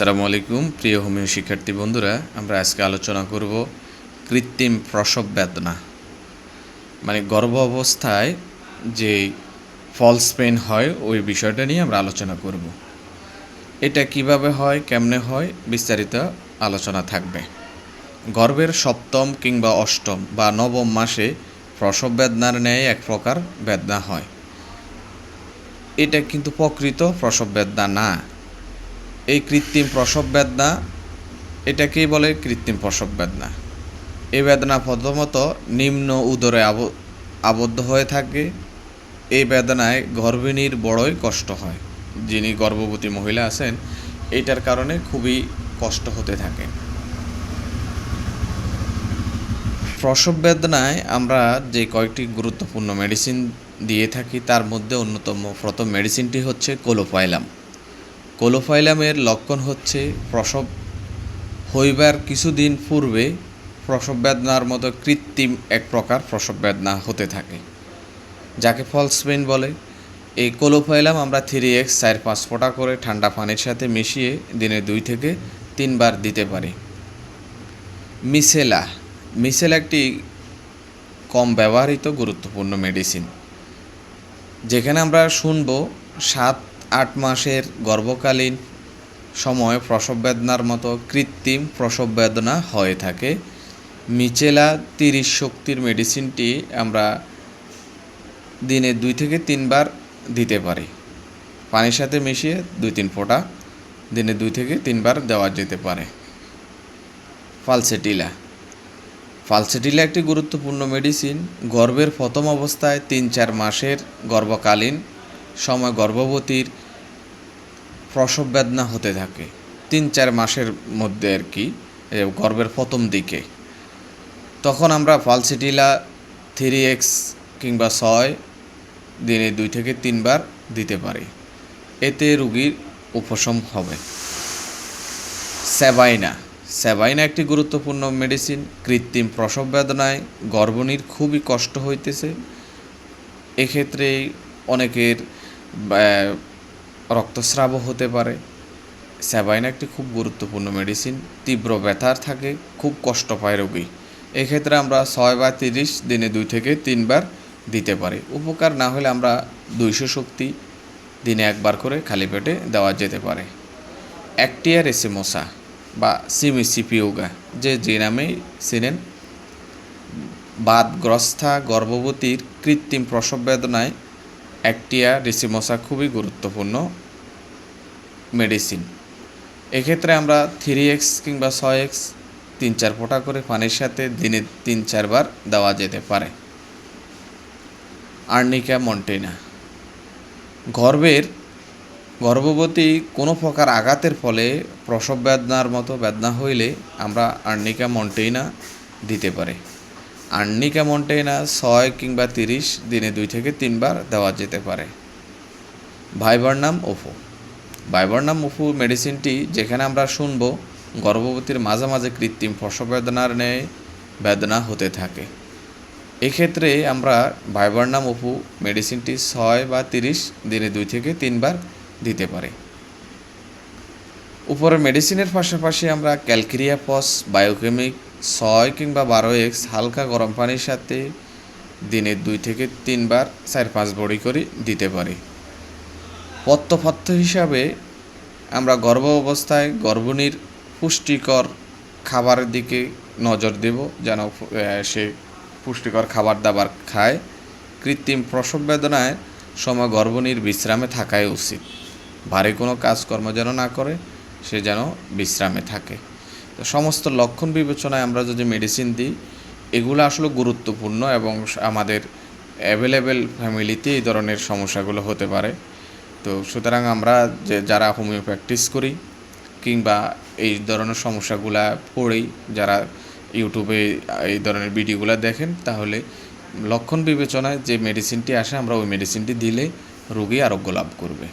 আসসালামু আলাইকুম, প্রিয় হোমিও শিক্ষার্থী বন্ধুরা, আমরা আজকে আলোচনা করব কৃত্রিম প্রসব বেদনা। মানে গর্ভ অবস্থায় যে ফলস পেন হয়, ওই বিষয়টা নিয়ে আমরা আলোচনা করব। এটা কীভাবে হয়, কেমনে হয়, বিস্তারিত আলোচনা থাকবে। গর্ভের সপ্তম কিংবা অষ্টম বা নবম মাসে প্রসব বেদনার ন্যায় এক প্রকার বেদনা হয়। এটা কিন্তু প্রকৃত প্রসব বেদনা না। এই কৃত্রিম প্রসব বেদনা, এটাকেই বলে কৃত্রিম প্রসব বেদনা। এই বেদনা প্রথমত নিম্ন উদরে আব, আবদ্ধ হয়ে থাকে। এই বেদনায় গর্ভিণীর বড়ই কষ্ট হয়। যিনি গর্ভবতী মহিলা আছেন এইটার কারণে খুবই কষ্ট হতে থাকে। প্রসব বেদনায় আমরা যে কয়েকটি গুরুত্বপূর্ণ মেডিসিন দিয়ে থাকি, তার মধ্যে অন্যতম প্রথম মেডিসিনটি হচ্ছে কোলোফাইলাম কোলোফাইলামের লক্ষণ হচ্ছে প্রসব হইবার কিছুদিন পূর্বে প্রসব বেদনার মতো কৃত্রিম এক প্রকার প্রসব বেদনা হতে থাকে, যাকে ফলস পেইন বলে। এই কোলোফাইলাম আমরা থ্রি এক্স চার পাঁচ ফোঁটা করে ঠান্ডা পানির সাথে মিশিয়ে দিনে দুই থেকে তিনবার দিতে পারি। মিসেলা, মিসেল একটি কম ব্যবহৃত গুরুত্বপূর্ণ মেডিসিন, যেখানে আমরা শুনব সাত আট মাসের গর্ভকালীন সময় প্রসব বেদনার মতো কৃত্রিম প্রসব বেদনা হয়ে থাকে। মিচেলা তিরিশ শক্তির মেডিসিনটি আমরা দিনে দুই থেকে তিনবার দিতে পারি। পানির সাথে মিশিয়ে দুই তিন ফোঁটা দিনে দুই থেকে তিনবার দেওয়া যেতে পারে। ফালসেটিলা। ফালসেটিলা একটি গুরুত্বপূর্ণ মেডিসিন। গর্ভের প্রথম অবস্থায় তিন চার মাসের গর্ভকালীন সময় গর্ভবতীর প্রসব বেদনা হতে থাকে। তিন, চার মাসের মধ্যে আর কি গর্ভের প্রথম দিকে। তখন আমরা ফালসিটিলা থ্রি এক্স কিংবা ছয় দিনে দুই থেকে তিনবার দিতে পারি। এতে রুগীর উপশম হবে। স্যাবাইনা। স্যাবাইনা একটি গুরুত্বপূর্ণ মেডিসিন কৃত্রিম প্রসব বেদনায় গর্ভণীর খুবই কষ্ট হইতেছে। এক্ষেত্রে অনেকের রক্তস্রাবও হতে পারে। স্যাবাইন একটি খুব গুরুত্বপূর্ণ মেডিসিন তীব্র ব্যথার থাকে, খুব কষ্ট পায় রোগী। এক্ষেত্রে আমরা ছয় বা তিরিশ, দিনে দুই থেকে তিনবার দিতে পারি। উপকার না হলে আমরা দুইশো শক্তি দিনে একবার করে খালি পেটে দেওয়া যেতে পারে। অ্যাক্টিয়া রেসিমোসা বা সিমিসিপিউগা যে যে নামেই চিনেন বাদগ্রস্থা গর্ভবতীর কৃত্রিম প্রসব বেদনায় অ্যাক্টিয়া রেসিমোসা খুবই গুরুত্বপূর্ণ মেডিসিন। এক্ষেত্রে আমরা থ্রি এক্স কিংবা ছয় এক্স তিন চার ফোঁটা করে পানির সাথে দিনে তিন চারবার দেওয়া যেতে পারে। Arnica montana. গর্ভের গর্ভবতী কোনো প্রকার আঘাতের ফলে প্রসব বেদনার মতো বেদনা হইলে আমরা আর্নিকা মন্টেইনা দিতে পারি। আর্নিকা মন্টেইনা ছয় কিংবা তিরিশ দিনে দুই থেকে তিনবার দেওয়া যেতে পারে। ভাইবার্নাম ওফো। ভাইবার্নাম ওফু মেডিসিনটি যেখানে আমরা শুনব, গর্ভবতীর মাঝে মাঝে কৃত্রিম প্রসব বেদনার ন্যায় বেদনা হতে থাকে। এক্ষেত্রে আমরা ভাইবার্নাম ওফু মেডিসিনটি ছয় বা তিরিশ দিনে দুই থেকে তিনবার দিতে পারি। উপরের মেডিসিনের পাশাপাশি আমরা ক্যালকেরিয়া পস, বায়োকেমিক ছয় কিংবা বারো এক্স হালকা গরম পানির সাথে দিনে দুই থেকে তিনবার চার পাঁচ বড়ি করে দিতে পারি। পথ্যপথ্য হিসাবে আমরা গর্ভ অবস্থায় গর্ভিণীর পুষ্টিকর খাবারের দিকে নজর দেব যেন সে পুষ্টিকর খাবার দাবার খায়। কৃত্রিম প্রসব বেদনায় সময় গর্ভিণীর বিশ্রামে থাকাই উচিত। ভারী কোনো কাজকর্ম যেন না করে, সে যেন বিশ্রামে থাকে। তো সমস্ত লক্ষণ বিবেচনায় আমরা যদি মেডিসিন দিই, এগুলো আসলে গুরুত্বপূর্ণ এবং আমাদের অ্যাভেলেবেল ফ্যামিলিতে এই ধরনের সমস্যাগুলো হতে পারে। তো সুতরাং আমরা যে যারা হোমিও প্র্যাকটিস করি কিংবা এই ধরনের সমস্যাগুলা পড়েই যারা ইউটিউবে এই ধরনের ভিডিওগুলো দেখেন, তাহলে লক্ষণ বিবেচনায় যে মেডিসিনটি আসে, আমরা ওই মেডিসিনটি দিলে রোগী আরোগ্য লাভ করবে।